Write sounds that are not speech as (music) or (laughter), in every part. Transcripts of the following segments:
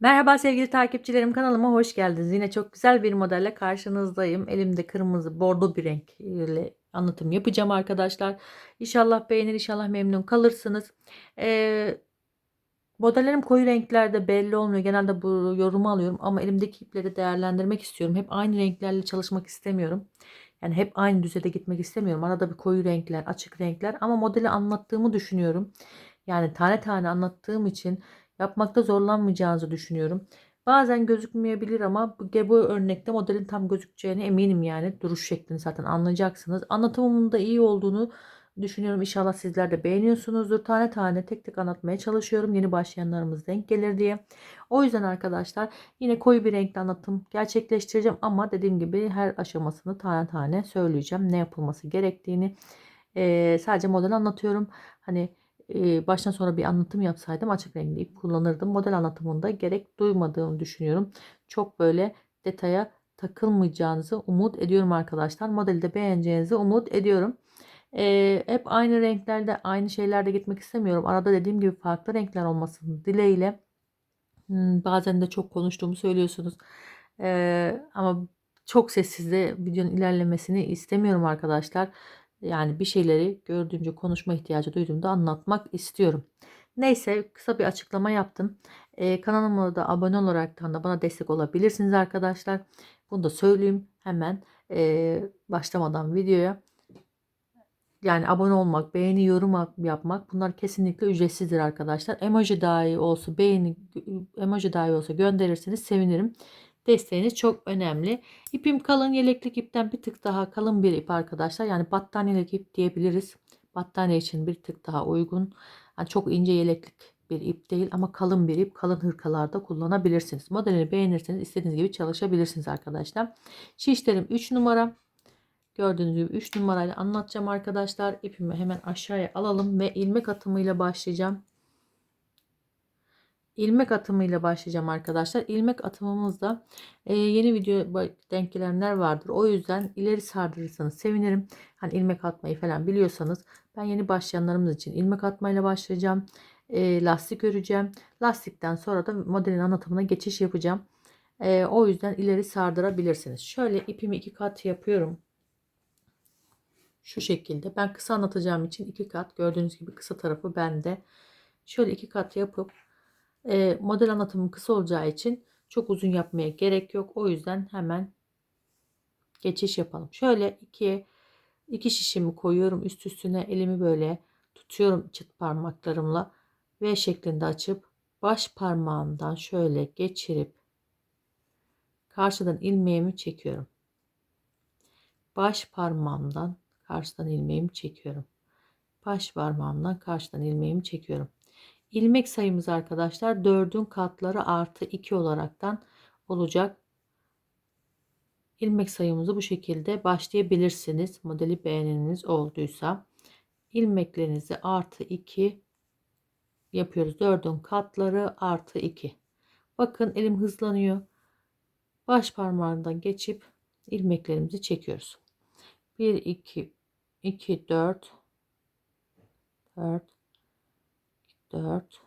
Merhaba sevgili takipçilerim kanalıma hoş geldiniz. Yine çok güzel bir modelle karşınızdayım. Elimde kırmızı bordo bir renk ile anlatım yapacağım arkadaşlar. İnşallah beğenir inşallah memnun kalırsınız. Ee, modellerim koyu renklerde belli olmuyor. Genelde bu yorumu alıyorum ama elimdeki ipleri değerlendirmek istiyorum. Hep aynı renklerle çalışmak istemiyorum. Yani hep aynı düzeyde gitmek istemiyorum. Arada bir koyu renkler, açık renkler ama modeli anlattığımı düşünüyorum. Yani tane tane anlattığım için yapmakta zorlanmayacağınızı düşünüyorum. Bazen gözükmeyebilir ama bu, bu örnekte modelin tam gözükeceğine eminim yani. Duruş şeklini zaten anlayacaksınız. Anlatımımın da iyi olduğunu düşünüyorum. İnşallah sizler de beğeniyorsunuzdur. Tane tane tek tek anlatmaya çalışıyorum. Yeni başlayanlarımız denk gelir diye. O yüzden arkadaşlar yine koyu bir renkli anlatım gerçekleştireceğim. Ama dediğim gibi her aşamasını tane tane söyleyeceğim. Ne yapılması gerektiğini. Ee, sadece model anlatıyorum. Hani baştan sonra bir anlatım yapsaydım açık renkli ip kullanırdım. Model anlatımında gerek duymadığımı düşünüyorum. Çok böyle detaya takılmayacağınızı umut ediyorum arkadaşlar. Modeli de beğeneceğinizi umut ediyorum. E, hep aynı renklerde aynı şeylerde gitmek istemiyorum. Arada dediğim gibi farklı renkler olmasını dileğiyle. Hmm, bazen de çok konuştuğumu söylüyorsunuz. E, ama çok sessizde videonun ilerlemesini istemiyorum arkadaşlar. Yani bir şeyleri gördüğümce konuşma ihtiyacı duyduğumda anlatmak istiyorum. Neyse kısa bir açıklama yaptım. Ee, kanalıma da abone olaraktan da bana destek olabilirsiniz arkadaşlar. Bunu da söyleyeyim hemen e, başlamadan videoya. Yani abone olmak, beğeni, yorum yapmak bunlar kesinlikle ücretsizdir arkadaşlar. Emoji dahi olsa beğeni, emoji dahi olsa gönderirseniz sevinirim. Desteğiniz çok önemli. İpim kalın yeleklik ipten bir tık daha kalın bir ip arkadaşlar. Yani battaniyelik ip diyebiliriz. Battaniye için bir tık daha uygun. Yani çok ince yeleklik bir ip değil ama kalın bir ip. Kalın hırkalarda kullanabilirsiniz. Modelini beğenirseniz istediğiniz gibi çalışabilirsiniz arkadaşlar. Şişlerim 3 numara. Gördüğünüz gibi 3 numarayla anlatacağım arkadaşlar. İpimi hemen aşağıya alalım ve ilmek atımıyla başlayacağım ilmek atımıyla başlayacağım arkadaşlar. İlmek atımımızda e, yeni video denk gelenler vardır. O yüzden ileri sardırırsanız sevinirim. Hani ilmek atmayı falan biliyorsanız ben yeni başlayanlarımız için ilmek atmayla başlayacağım. E, lastik öreceğim. Lastikten sonra da modelin anlatımına geçiş yapacağım. E, o yüzden ileri sardırabilirsiniz. Şöyle ipimi iki kat yapıyorum. Şu şekilde. Ben kısa anlatacağım için iki kat. Gördüğünüz gibi kısa tarafı bende. Şöyle iki kat yapıp model anlatımı kısa olacağı için çok uzun yapmaya gerek yok. O yüzden hemen geçiş yapalım. Şöyle iki, iki şişimi koyuyorum üst üstüne elimi böyle tutuyorum çıt parmaklarımla V şeklinde açıp baş parmağımdan şöyle geçirip karşıdan ilmeğimi çekiyorum. Baş parmağımdan karşıdan ilmeğimi çekiyorum. Baş parmağımdan karşıdan ilmeğimi çekiyorum. İlmek sayımız arkadaşlar 4'ün katları artı 2 olaraktan olacak. İlmek sayımızı bu şekilde başlayabilirsiniz. Modeli beğeniniz olduysa. ilmeklerinizi artı 2 yapıyoruz. 4'ün katları artı 2. Bakın elim hızlanıyor. Baş parmağından geçip ilmeklerimizi çekiyoruz. 1 2 2 4 4 4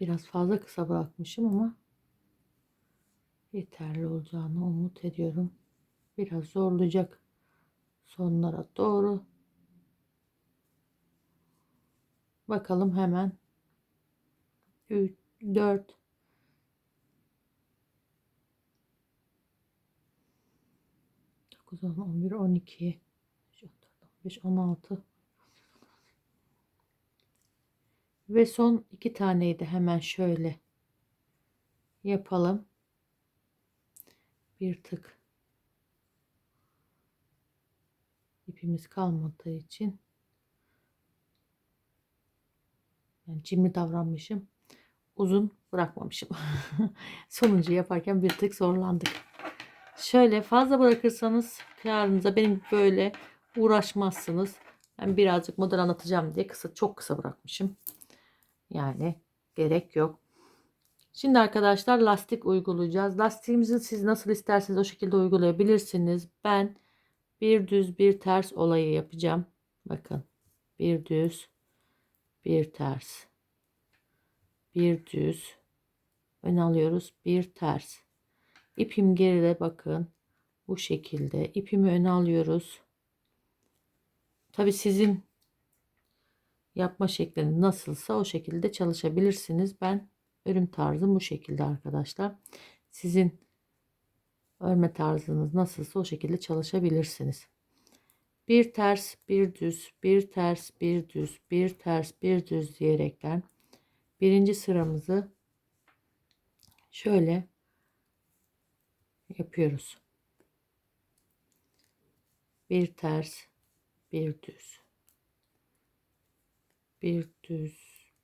Biraz fazla kısa bırakmışım ama yeterli olacağını umut ediyorum. Biraz zorlayacak sonlara doğru. Bakalım hemen. 3 4 9 10 11 12 15 16 ve son iki taneyi de hemen şöyle yapalım. Bir tık ipimiz kalmadığı için yani cimri davranmışım. Uzun bırakmamışım. (laughs) Sonuncu yaparken bir tık zorlandık. Şöyle fazla bırakırsanız karınıza benim böyle uğraşmazsınız. Ben birazcık model anlatacağım diye kısa çok kısa bırakmışım. Yani gerek yok. Şimdi arkadaşlar lastik uygulayacağız. Lastiğimizi siz nasıl isterseniz o şekilde uygulayabilirsiniz. Ben bir düz bir ters olayı yapacağım. Bakın bir düz bir ters. Bir düz ön alıyoruz bir ters. İpim geride bakın bu şekilde. İpimi öne alıyoruz. Tabi sizin yapma şekliniz nasılsa o şekilde çalışabilirsiniz. Ben örüm tarzım bu şekilde arkadaşlar. Sizin örme tarzınız nasılsa o şekilde çalışabilirsiniz bir ters bir düz bir ters bir düz bir ters bir düz diyerekten birinci sıramızı şöyle yapıyoruz. Bir ters, bir düz. Bir düz,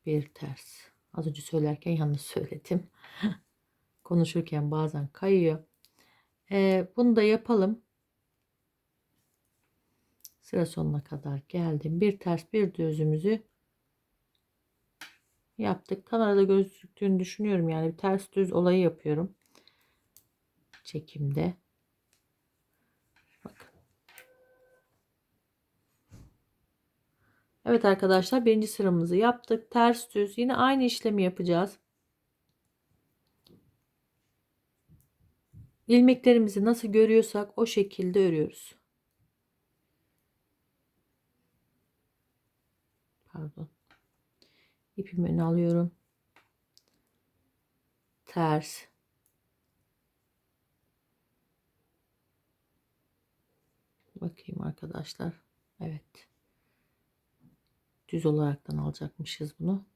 bir ters. Az önce söylerken yanlış söyledim. (laughs) Konuşurken bazen kayıyor. Ee, bunu da yapalım. Sıra sonuna kadar geldim. Bir ters, bir düzümüzü yaptık. Kamerada gözüktüğünü düşünüyorum. Yani bir ters düz olayı yapıyorum. Çekimde. Evet arkadaşlar birinci sıramızı yaptık. Ters düz yine aynı işlemi yapacağız. İlmeklerimizi nasıl görüyorsak o şekilde örüyoruz. Pardon ipimi öne alıyorum. Ters. Bakayım arkadaşlar. Evet. Düz olaraktan alacakmışız bunu.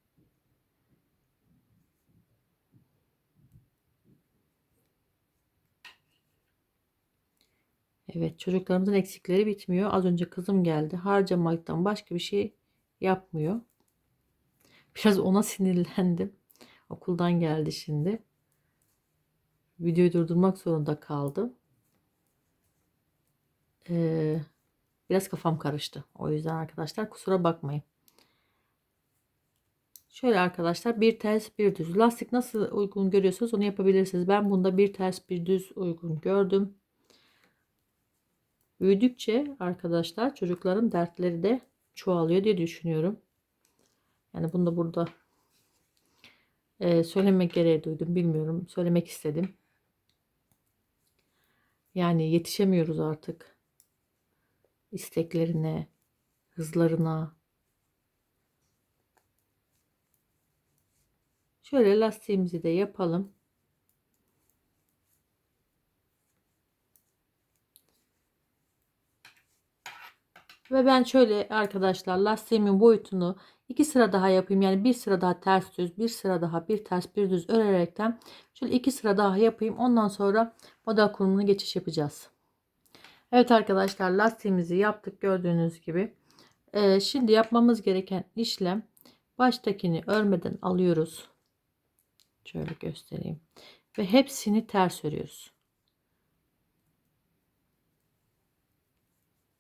Evet çocuklarımızın eksikleri bitmiyor. Az önce kızım geldi. Harcamaktan başka bir şey yapmıyor. Biraz ona (laughs) sinirlendim. Okuldan geldi şimdi. Videoyu durdurmak zorunda kaldım. Ee, biraz kafam karıştı. O yüzden arkadaşlar kusura bakmayın. Şöyle arkadaşlar bir ters bir düz. Lastik nasıl uygun görüyorsanız onu yapabilirsiniz. Ben bunda bir ters bir düz uygun gördüm. Büyüdükçe arkadaşlar çocukların dertleri de çoğalıyor diye düşünüyorum. Yani bunu da burada e, söylemek gereği duydum. Bilmiyorum. Söylemek istedim. Yani yetişemiyoruz artık. isteklerine, hızlarına. Şöyle lastiğimizi de yapalım. Ve ben şöyle arkadaşlar lastiğimin boyutunu iki sıra daha yapayım. Yani bir sıra daha ters düz, bir sıra daha bir ters bir düz örerekten şöyle iki sıra daha yapayım. Ondan sonra model kurumuna geçiş yapacağız. Evet arkadaşlar lastiğimizi yaptık gördüğünüz gibi. Ee, şimdi yapmamız gereken işlem baştakini örmeden alıyoruz. Şöyle göstereyim. Ve hepsini ters örüyoruz.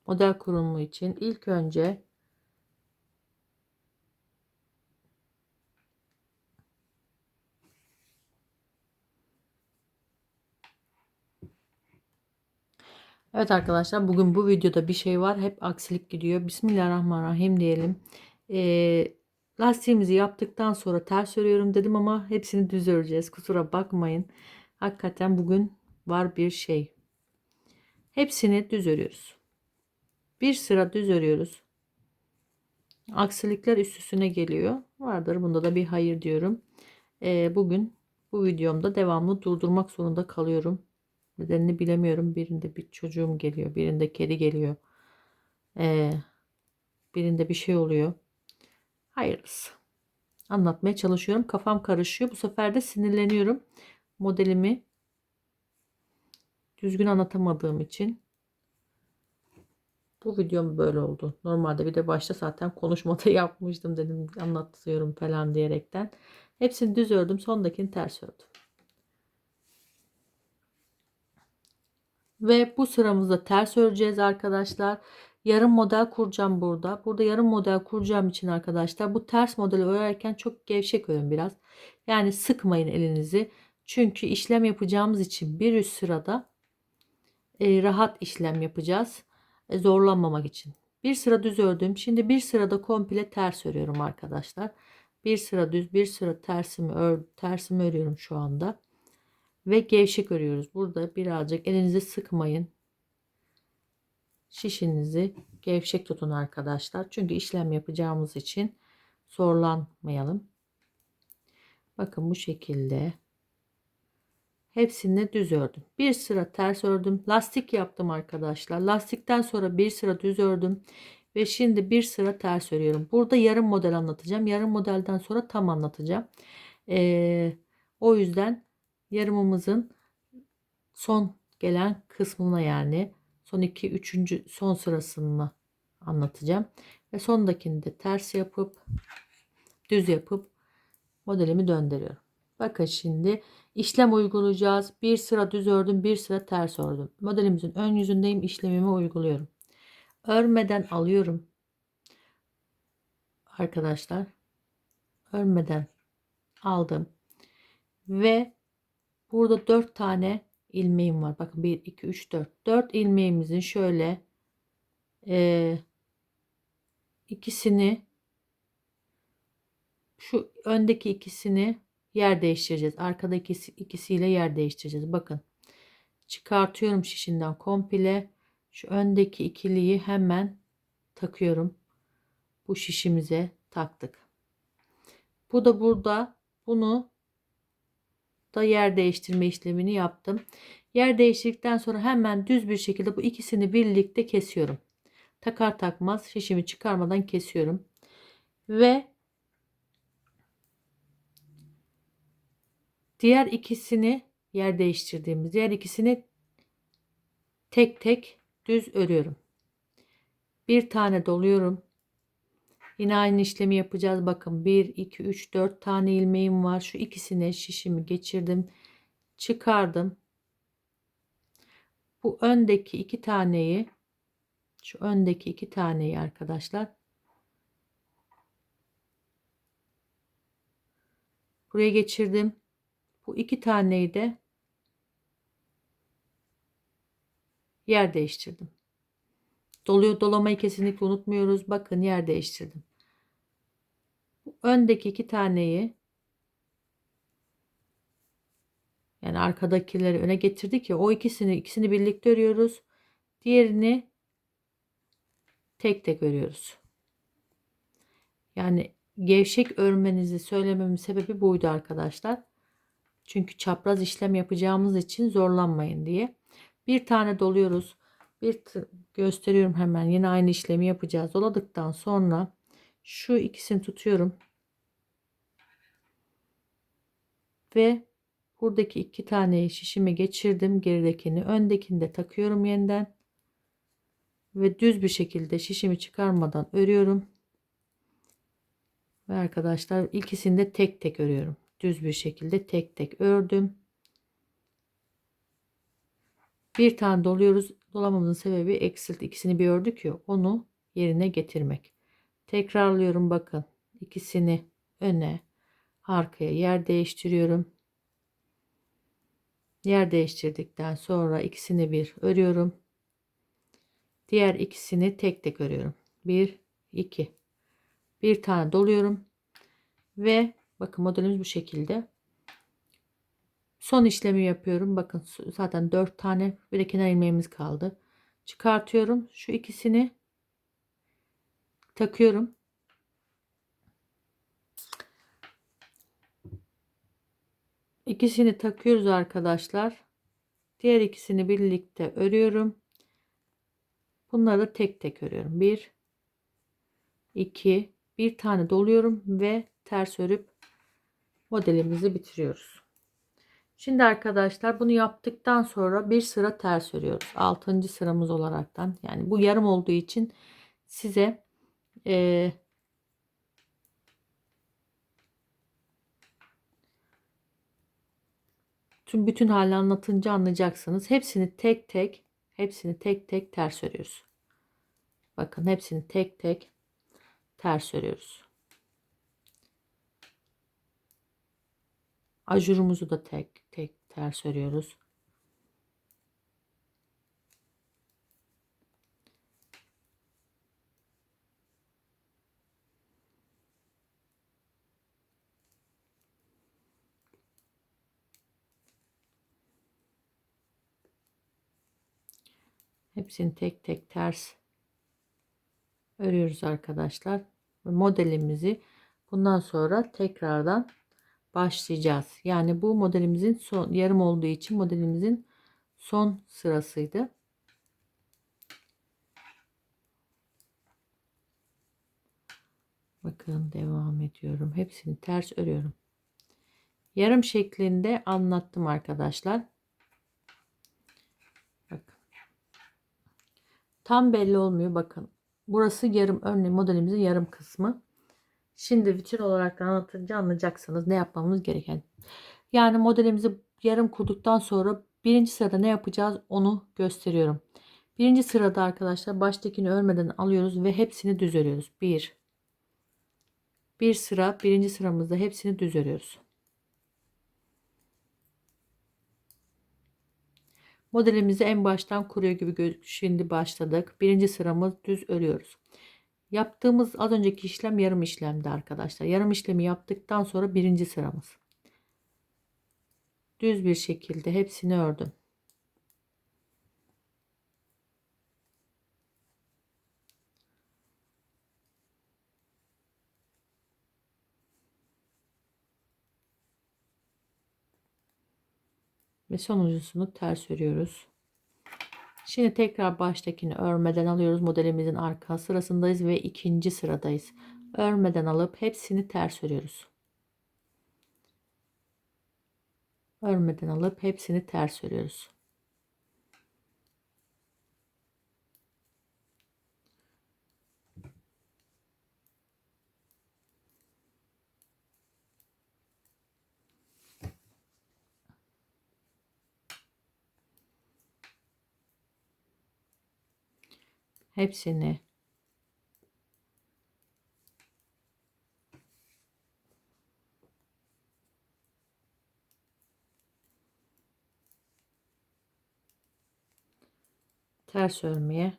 Model kurumu için ilk önce Evet arkadaşlar bugün bu videoda bir şey var. Hep aksilik gidiyor. Bismillahirrahmanirrahim diyelim. Ee, lastiğimizi yaptıktan sonra ters örüyorum dedim ama hepsini düz öreceğiz. Kusura bakmayın. Hakikaten bugün var bir şey. Hepsini düz örüyoruz. Bir sıra düz örüyoruz. Aksilikler üst üstüne geliyor. Vardır bunda da bir hayır diyorum. Ee, bugün bu videomda devamlı durdurmak zorunda kalıyorum. Nedenini bilemiyorum. Birinde bir çocuğum geliyor. Birinde kedi geliyor. Ee, birinde bir şey oluyor. Hayırlısı. Anlatmaya çalışıyorum. Kafam karışıyor. Bu sefer de sinirleniyorum. Modelimi düzgün anlatamadığım için. Bu videom böyle oldu. Normalde bir de başta zaten konuşmada (laughs) yapmıştım dedim anlatıyorum falan diyerekten. Hepsini düz ördüm. Sondakini ters ördüm. Ve bu sıramızda ters öreceğiz arkadaşlar. yarım model kuracağım burada. Burada yarım model kuracağım için arkadaşlar bu ters modeli örerken çok gevşek örün biraz. Yani sıkmayın elinizi. Çünkü işlem yapacağımız için bir üst sırada e, rahat işlem yapacağız. E, zorlanmamak için. Bir sıra düz ördüm. Şimdi bir sırada komple ters örüyorum arkadaşlar. Bir sıra düz, bir sıra tersimi ör, tersimi örüyorum şu anda. Ve gevşek örüyoruz. Burada birazcık elinizi sıkmayın. Şişinizi gevşek tutun arkadaşlar. Çünkü işlem yapacağımız için zorlanmayalım. Bakın bu şekilde. Hepsini düz ördüm. Bir sıra ters ördüm. Lastik yaptım arkadaşlar. Lastikten sonra bir sıra düz ördüm. Ve şimdi bir sıra ters örüyorum. Burada yarım model anlatacağım. Yarım modelden sonra tam anlatacağım. Ee, o yüzden yarımımızın son gelen kısmına yani son 2 3. son sırasını anlatacağım. Ve sondakini de ters yapıp düz yapıp modelimi döndürüyorum. Bakın şimdi işlem uygulayacağız. Bir sıra düz ördüm, bir sıra ters ördüm. Modelimizin ön yüzündeyim. işlemimi uyguluyorum. Örmeden alıyorum. Arkadaşlar örmeden aldım. Ve burada 4 tane ilmeğim var. Bakın 1 2 3 4. 4 ilmeğimizin şöyle e, ikisini şu öndeki ikisini yer değiştireceğiz. Arkadaki ikisi, ikisiyle yer değiştireceğiz. Bakın çıkartıyorum şişinden komple. Şu öndeki ikiliyi hemen takıyorum. Bu şişimize taktık. Bu da burada bunu da yer değiştirme işlemini yaptım. Yer değiştirdikten sonra hemen düz bir şekilde bu ikisini birlikte kesiyorum. Takar takmaz şişimi çıkarmadan kesiyorum. Ve diğer ikisini yer değiştirdiğimiz diğer ikisini tek tek düz örüyorum. Bir tane doluyorum. Yine aynı işlemi yapacağız. Bakın 1, 2, 3, 4 tane ilmeğim var. Şu ikisine şişimi geçirdim. Çıkardım. Bu öndeki iki taneyi şu öndeki iki taneyi arkadaşlar buraya geçirdim. Bu iki taneyi de yer değiştirdim. Doluyor dolamayı kesinlikle unutmuyoruz. Bakın yer değiştirdim. Bu öndeki iki taneyi yani arkadakileri öne getirdik ya o ikisini ikisini birlikte örüyoruz. Diğerini tek tek örüyoruz. Yani gevşek örmenizi söylememin sebebi buydu arkadaşlar. Çünkü çapraz işlem yapacağımız için zorlanmayın diye. Bir tane doluyoruz. Bir gösteriyorum hemen. Yine aynı işlemi yapacağız. Doladıktan sonra şu ikisini tutuyorum. Ve buradaki iki taneyi şişime geçirdim. Geridekini öndekini de takıyorum yeniden. Ve düz bir şekilde şişimi çıkarmadan örüyorum. Ve arkadaşlar ikisini de tek tek örüyorum. Düz bir şekilde tek tek ördüm. Bir tane doluyoruz. Dolamamızın sebebi eksilt ikisini bir ördük ya onu yerine getirmek. Tekrarlıyorum bakın. ikisini öne arkaya yer değiştiriyorum. Yer değiştirdikten sonra ikisini bir örüyorum. Diğer ikisini tek tek örüyorum. 1 2 bir tane doluyorum ve bakın modelimiz bu şekilde. Son işlemi yapıyorum. Bakın zaten 4 tane bir de kenar ilmeğimiz kaldı. Çıkartıyorum. Şu ikisini takıyorum. İkisini takıyoruz arkadaşlar. Diğer ikisini birlikte örüyorum. Bunları tek tek örüyorum. 1 2 bir tane doluyorum ve ters örüp modelimizi bitiriyoruz. Şimdi arkadaşlar bunu yaptıktan sonra bir sıra ters örüyoruz. 6. sıramız olaraktan. Yani bu yarım olduğu için size e, tüm bütün hali anlatınca anlayacaksınız. Hepsini tek tek hepsini tek tek ters örüyoruz. Bakın hepsini tek tek ters örüyoruz. Ajurumuzu da tek tek ters örüyoruz. Hepsini tek tek ters örüyoruz arkadaşlar. Modelimizi bundan sonra tekrardan başlayacağız. Yani bu modelimizin son yarım olduğu için modelimizin son sırasıydı. Bakın devam ediyorum. Hepsini ters örüyorum. Yarım şeklinde anlattım arkadaşlar. Bakın. Tam belli olmuyor. Bakın. Burası yarım örneğin modelimizin yarım kısmı. Şimdi bütün olarak anlatınca anlayacaksınız ne yapmamız gereken. Yani modelimizi yarım kurduktan sonra birinci sırada ne yapacağız onu gösteriyorum. Birinci sırada arkadaşlar baştakini örmeden alıyoruz ve hepsini düz örüyoruz. Bir, bir sıra birinci sıramızda hepsini düz örüyoruz. Modelimizi en baştan kuruyor gibi şimdi başladık. Birinci sıramız düz örüyoruz. Yaptığımız az önceki işlem yarım işlemdi arkadaşlar. Yarım işlemi yaptıktan sonra birinci sıramız. Düz bir şekilde hepsini ördüm. Ve sonuncusunu ters örüyoruz. Şimdi tekrar baştakini örmeden alıyoruz. Modelimizin arka sırasındayız ve ikinci sıradayız. Örmeden alıp hepsini ters örüyoruz. Örmeden alıp hepsini ters örüyoruz. Hepsini. Ters örmeye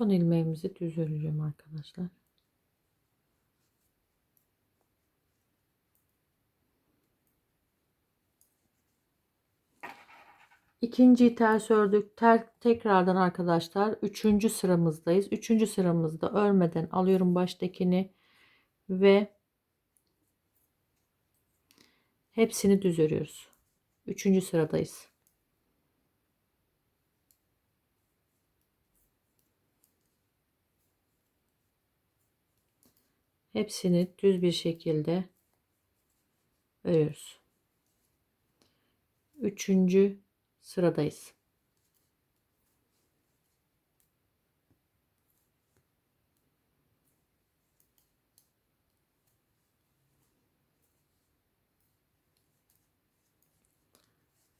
Son ilmeğimizi düz öreceğim arkadaşlar. İkinciyi ters ördük. Ter, tekrardan arkadaşlar üçüncü sıramızdayız. Üçüncü sıramızda örmeden alıyorum baştakini ve hepsini düz örüyoruz. Üçüncü sıradayız. Hepsini düz bir şekilde örüyoruz. Üçüncü sıradayız.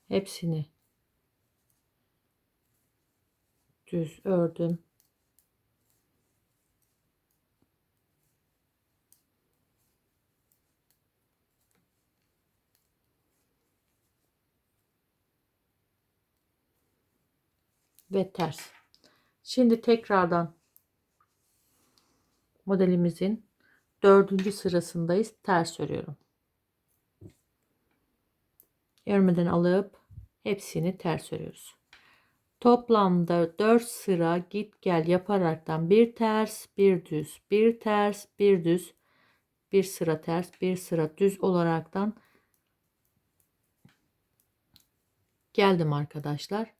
Hepsini düz ördüm. Ve ters. Şimdi tekrardan modelimizin dördüncü sırasındayız. Ters örüyorum. Örmeden alıp hepsini ters örüyoruz. Toplamda 4 sıra git gel yaparaktan bir ters, bir düz, bir ters, bir düz, bir sıra ters, bir sıra düz olaraktan geldim arkadaşlar.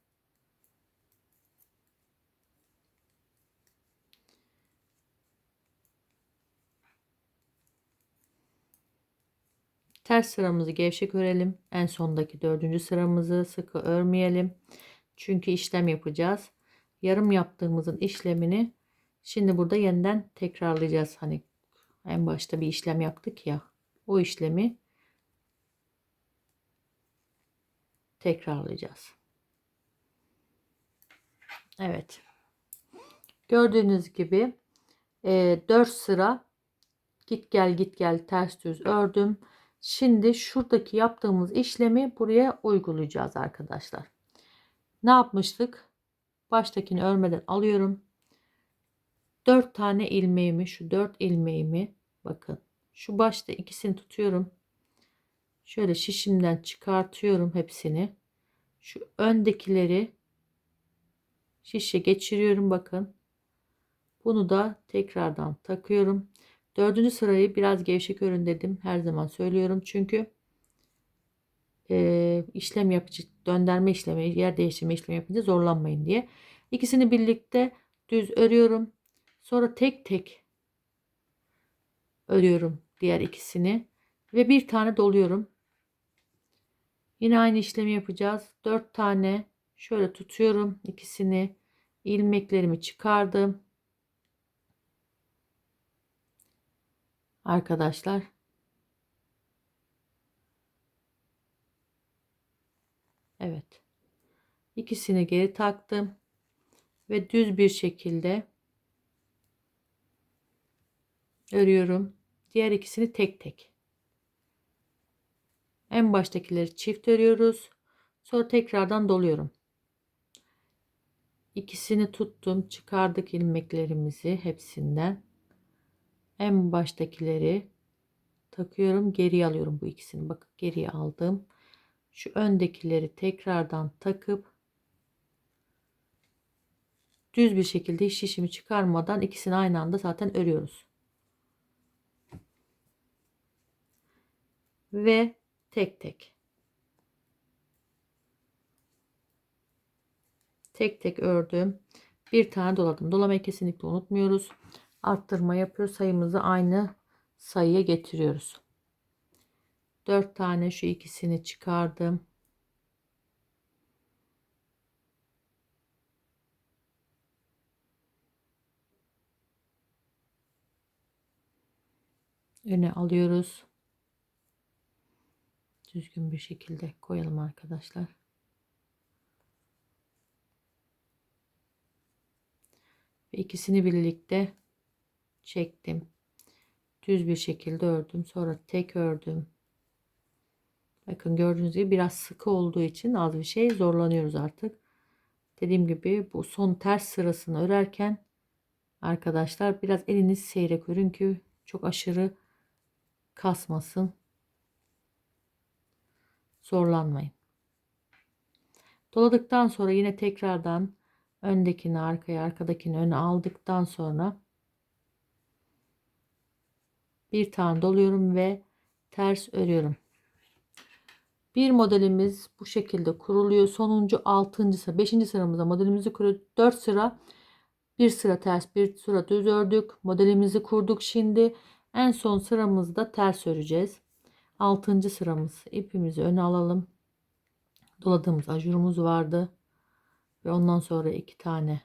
Ters sıramızı gevşek örelim. En sondaki dördüncü sıramızı sıkı örmeyelim. Çünkü işlem yapacağız. Yarım yaptığımızın işlemini Şimdi burada yeniden tekrarlayacağız. Hani en başta bir işlem yaptık ya. O işlemi tekrarlayacağız. Evet. Gördüğünüz gibi e, 4 sıra git gel git gel ters düz ördüm. Şimdi şuradaki yaptığımız işlemi buraya uygulayacağız arkadaşlar. Ne yapmıştık? Baştakini örmeden alıyorum. 4 tane ilmeğimi şu 4 ilmeğimi bakın şu başta ikisini tutuyorum. Şöyle şişimden çıkartıyorum hepsini. Şu öndekileri şişe geçiriyorum bakın. Bunu da tekrardan takıyorum. Dördüncü sırayı biraz gevşek örün dedim. Her zaman söylüyorum. Çünkü e, işlem yapıcı döndürme işlemi yer değiştirme işlemi yapınca zorlanmayın diye. İkisini birlikte düz örüyorum. Sonra tek tek örüyorum diğer ikisini ve bir tane doluyorum. Yine aynı işlemi yapacağız. 4 tane şöyle tutuyorum ikisini ilmeklerimi çıkardım. Arkadaşlar Evet. İkisini geri taktım ve düz bir şekilde örüyorum. Diğer ikisini tek tek. En baştakileri çift örüyoruz. Sonra tekrardan doluyorum. İkisini tuttum. Çıkardık ilmeklerimizi hepsinden. En baştakileri takıyorum. Geriye alıyorum bu ikisini. Bakın geriye aldım. Şu öndekileri tekrardan takıp düz bir şekilde şişimi çıkarmadan ikisini aynı anda zaten örüyoruz. Ve tek tek. Tek tek ördüm. Bir tane doladım. Dolamayı kesinlikle unutmuyoruz. Arttırma yapıyoruz. Sayımızı aynı sayıya getiriyoruz. 4 tane şu ikisini çıkardım. Öne alıyoruz. Düzgün bir şekilde koyalım arkadaşlar. Ve ikisini birlikte çektim. Düz bir şekilde ördüm. Sonra tek ördüm. Bakın gördüğünüz gibi biraz sıkı olduğu için az bir şey zorlanıyoruz artık. Dediğim gibi bu son ters sırasını örerken arkadaşlar biraz eliniz seyrek örün ki çok aşırı kasmasın. Zorlanmayın. Doladıktan sonra yine tekrardan öndekini arkaya arkadakini öne aldıktan sonra bir tane doluyorum ve ters örüyorum. Bir modelimiz bu şekilde kuruluyor. Sonuncu 6. sıra 5. sıramıza modelimizi kuruyoruz. 4 sıra bir sıra ters bir sıra düz ördük. Modelimizi kurduk. Şimdi en son sıramızda ters öreceğiz. 6. sıramız ipimizi öne alalım. Doladığımız ajurumuz vardı. Ve ondan sonra iki tane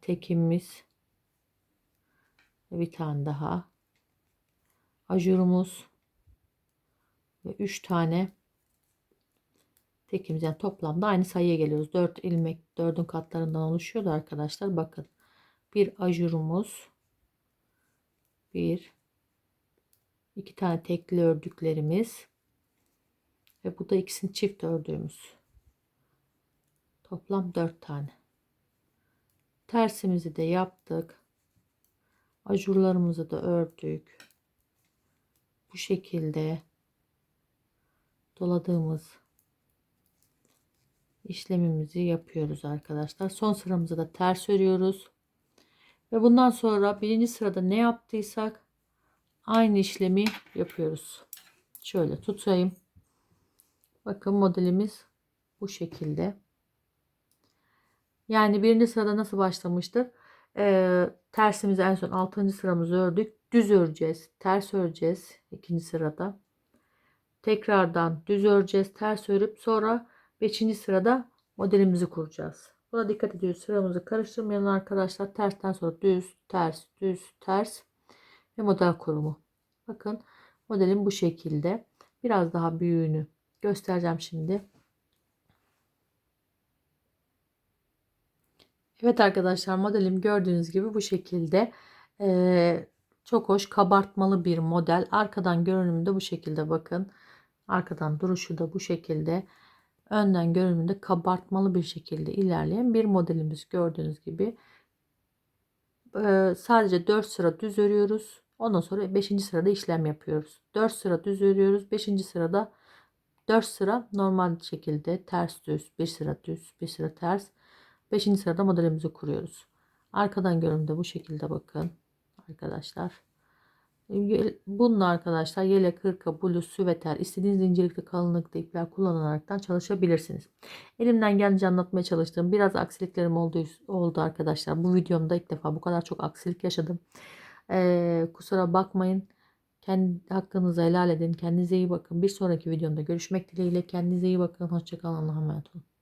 tekimiz bir tane daha. Ajurumuz. Ve 3 tane tekimiz. Yani toplamda aynı sayıya geliyoruz. 4 ilmek 4'ün katlarından oluşuyordu arkadaşlar. Bakın. Bir ajurumuz. Bir. İki tane tekli ördüklerimiz. Ve bu da ikisini çift ördüğümüz. Toplam 4 tane. Tersimizi de yaptık ajurlarımızı da ördük bu şekilde doladığımız işlemimizi yapıyoruz arkadaşlar. Son sıramızı da ters örüyoruz. Ve bundan sonra birinci sırada ne yaptıysak aynı işlemi yapıyoruz. Şöyle tutayım. Bakın modelimiz bu şekilde. Yani birinci sırada nasıl başlamıştık? Ee, tersimizi en son 6. sıramızı ördük. Düz öreceğiz. Ters öreceğiz. ikinci sırada. Tekrardan düz öreceğiz. Ters örüp sonra 5. sırada modelimizi kuracağız. Buna dikkat ediyoruz. Sıramızı karıştırmayalım arkadaşlar. Tersten sonra düz, ters, düz, ters ve model kurumu. Bakın modelim bu şekilde. Biraz daha büyüğünü göstereceğim şimdi. Evet arkadaşlar modelim gördüğünüz gibi bu şekilde. Ee, çok hoş kabartmalı bir model. Arkadan görünümü de bu şekilde bakın. Arkadan duruşu da bu şekilde. Önden görünümünde kabartmalı bir şekilde ilerleyen bir modelimiz gördüğünüz gibi. Ee, sadece 4 sıra düz örüyoruz. Ondan sonra 5. sırada işlem yapıyoruz. 4 sıra düz örüyoruz. 5. sırada 4 sıra normal şekilde ters düz, bir sıra düz, bir sıra ters. 5. sırada modelimizi kuruyoruz. Arkadan görünümde bu şekilde bakın arkadaşlar. Bununla arkadaşlar yelek, hırka, bluz, süveter istediğiniz incelikte kalınlıkta ipler kullanaraktan çalışabilirsiniz. Elimden gelince anlatmaya çalıştığım biraz aksiliklerim oldu, oldu arkadaşlar. Bu videomda ilk defa bu kadar çok aksilik yaşadım. Ee, kusura bakmayın. Kendi hakkınızı helal edin. Kendinize iyi bakın. Bir sonraki videomda görüşmek dileğiyle. Kendinize iyi bakın. Hoşçakalın. Allah'a emanet olun.